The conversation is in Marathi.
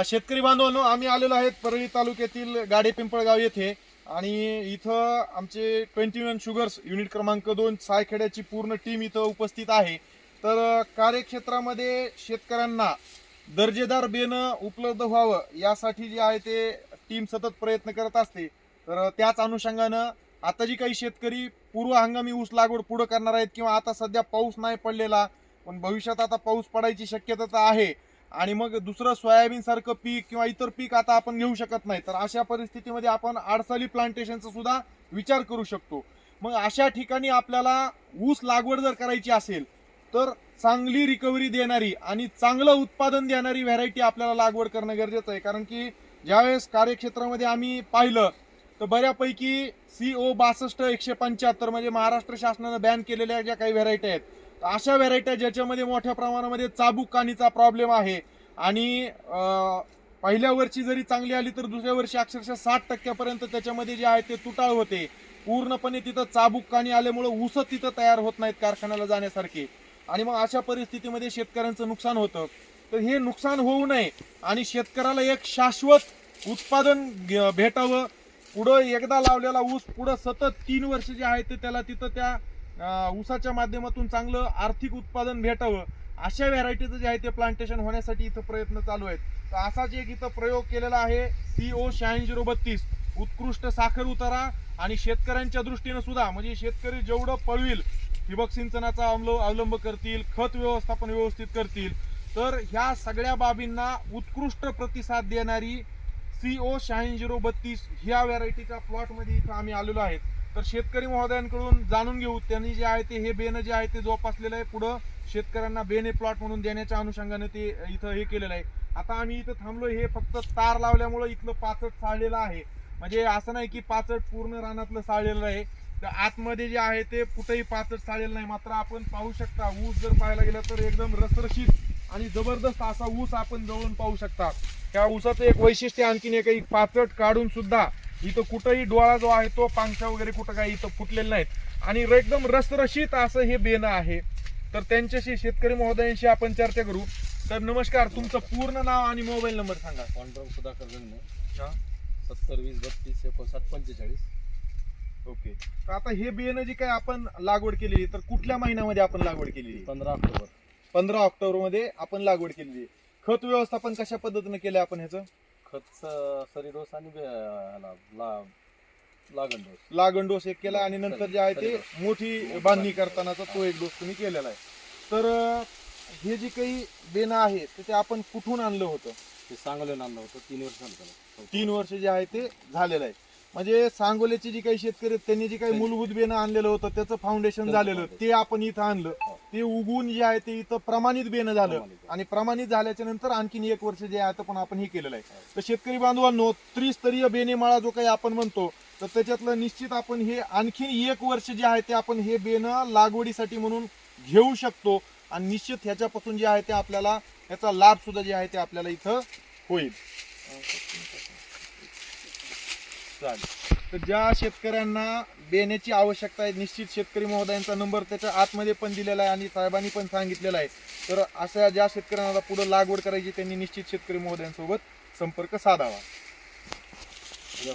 शेतकरी बांधवांनो आम्ही आलेलो आहेत परळी तालुक्यातील गाडे पिंपळगाव येथे. आणि इथं आमचे ट्वेंटी वन शुगर्स युनिट क्रमांक दोन सायखेड्याची पूर्ण टीम इथं उपस्थित आहे. तर कार्यक्षेत्रामध्ये शेतकऱ्यांना दर्जेदार बेनं उपलब्ध व्हावं यासाठी जे आहे ते टीम सतत प्रयत्न करत असते. तर त्याच अनुषंगानं आता जी काही शेतकरी पूर्व हंगामी ऊस लागवड पुढं करणार आहेत किंवा आता सध्या पाऊस नाही पडलेला पण भविष्यात आता पाऊस पडायची शक्यता तर आहे. आणि मग दुसरं सोयाबीन सारखं पीक किंवा इतर पीक आता आपण घेऊ शकत नाही. तर अशा परिस्थितीमध्ये आपण आडसाली प्लांटेशनचा सुद्धा विचार करू शकतो. मग अशा ठिकाणी आपल्याला ऊस लागवड जर करायची असेल तर चांगली रिकव्हरी देणारी आणि चांगलं उत्पादन देणारी व्हरायटी आपल्याला लागवड करणं गरजेचं आहे. कारण की ज्यावेळेस कार्यक्षेत्रामध्ये आम्ही पाहिलं तर बऱ्यापैकी सी ओ बासष्ट एकशे पंच्याहत्तर म्हणजे महाराष्ट्र शासनानं बॅन केलेल्या ज्या काही व्हरायटी आहेत अशा व्हरायट्या ज्याच्यामध्ये मोठ्या प्रमाणामध्ये चाबूक कानीचा प्रॉब्लेम आहे. आणि पहिल्या वर्षी जरी चांगली आली तर दुसऱ्या वर्षी अक्षरशः साठ टक्क्यापर्यंत त्याच्यामध्ये जे आहे ते तुटाळ होते. पूर्णपणे तिथं चाबूक कानी आल्यामुळं ऊस तिथं तयार होत नाहीत कारखान्याला जाण्यासारखे. आणि मग अशा परिस्थितीमध्ये शेतकऱ्यांचं नुकसान होतं. तर हे नुकसान होऊ नये आणि शेतकऱ्याला एक शाश्वत उत्पादन भेटावं. पुढं एकदा लावलेला ऊस पुढं सतत तीन वर्ष जे आहे ते त्याला तिथं त्या ऊसाच्या माध्यमातून चांगलं आर्थिक उत्पादन भेटावं अशा व्हरायटीचं जे आहे ते प्लांटेशन होण्यासाठी इथं प्रयत्न चालू आहेत. तर असाच एक इथं प्रयोग केलेला आहे सी ओ शहाऐंशी झिरो बत्तीस. उत्कृष्ट साखर उतारा आणि शेतकऱ्यांच्या दृष्टीनं सुद्धा म्हणजे शेतकरी जेवढं पळविल ठिबक सिंचनाचा अवलंब अवलंब करतील खत व्यवस्थापन व्यवस्थित करतील तर ह्या सगळ्या बाबींना उत्कृष्ट प्रतिसाद देणारी सी ओ शहाऐंशी झिरो बत्तीस ह्या व्हरायटीच्या प्लॉटमध्ये इथं आम्ही आलेलो आहेत. तर शेतकरी महोदयांकडून जाणून घेऊ त्यांनी जे आहे ते हे बेनं जे आहे ते जोपासलेलं आहे. पुढं शेतकऱ्यांना बेने प्लॉट म्हणून देण्याच्या अनुषंगाने ते इथं हे केलेलं आहे. आता आम्ही इथं थांबलो हे फक्त तार लावल्यामुळं इथलं पाचट साळलेलं आहे. म्हणजे असं नाही की पाचट पूर्ण रानातलं साळलेलं आहे. तर आतमध्ये जे आहे ते कुठेही पाचट साळलेलं नाही. मात्र आपण पाहू शकता ऊस जर पाहायला गेला तर एकदम रसरशीत आणि जबरदस्त असा ऊस आपण जवळून पाहू शकता. त्या ऊसाचं एक वैशिष्ट्य आणखीन एक एक पाचट काढून सुद्धा इथं कुठंही डोळा जो आहे तो पांगशा वगैरे कुठं काही इथं फुटलेलं नाहीत. आणि एकदम रसरशीत असं हे बेनं आहे. तर त्यांच्याशी शेतकरी महोदयांशी आपण चर्चा करू. तर नमस्कार तुमचं पूर्ण नाव आणि मोबाईल नंबर सांगा. पांडुरंग सुधाकर जन्म हा. सत्तर वीस बत्तीस एकोणसाठ पंचेचाळीस. ओके. तर आता हे बियाणं जी काय आपण लागवड केलेली तर कुठल्या महिन्यामध्ये आपण लागवड केलेली? पंधरा ऑक्टोबर. पंधरा ऑक्टोबरमध्ये आपण लागवड केलेली. खत व्यवस्थापन कशा पद्धतीने केलं आपण ह्याचं? खत सरी डोस आणि बे- ह्याला ला- लागण डोस. लागण डोस एक केला आणि नंतर जे आहे ते मोठी बांधणी करतानाचा तो एक डोस तुम्ही केलेला आहे. तर अं, हे जे काही बेणं आहे तर ते आपण कुठून आणलं होतं? ते सांगोले आणलं होतं तीन वर्ष झालं त्याला. तीन वर्ष जे आहे ते झालेलं आहे. म्हणजे सांगोल्याचे जी काही शेतकरी आहेत, त्यांनी जे काही मूलभूत बेणं आणलेलं होतं त्याचं फाउंडेशन झालेलं. ते आपण इथं आणलं. ते उगवून जे आहे ते इथं प्रमाणित बेणं झालं. आणि प्रमाणित झाल्याच्यानंतर आणखीन एक वर्ष जे आहे ते पण आपण हे केलेलं आहे. तर शेतकरी बांधवांनो त्रिस्तरीय बेणेमाळा जो काही आपण म्हणतो तर त्याच्यातलं निश्चित आपण हे आणखीन एक वर्ष जे आहे ते आपण हे बेणं लागवडीसाठी म्हणून घेऊ शकतो. आणि निश्चित ह्याच्यापासून जे आहे ते आपल्याला ह्याचा लाभ सुद्धा जे आहे ते आपल्याला इथं होईल. चालेल तर ज्या शेतकऱ्यांना बेण्याची आवश्यकता आहे निश्चित शेतकरी महोदयांचा नंबर त्याच्या आतमध्ये पण दिलेला आहे आणि साहेबांनी पण सांगितलेला आहे. तर अशा ज्या शेतकऱ्यांना पुढे लागवड करायची त्यांनी निश्चित शेतकरी महोदयांसोबत संपर्क साधावा.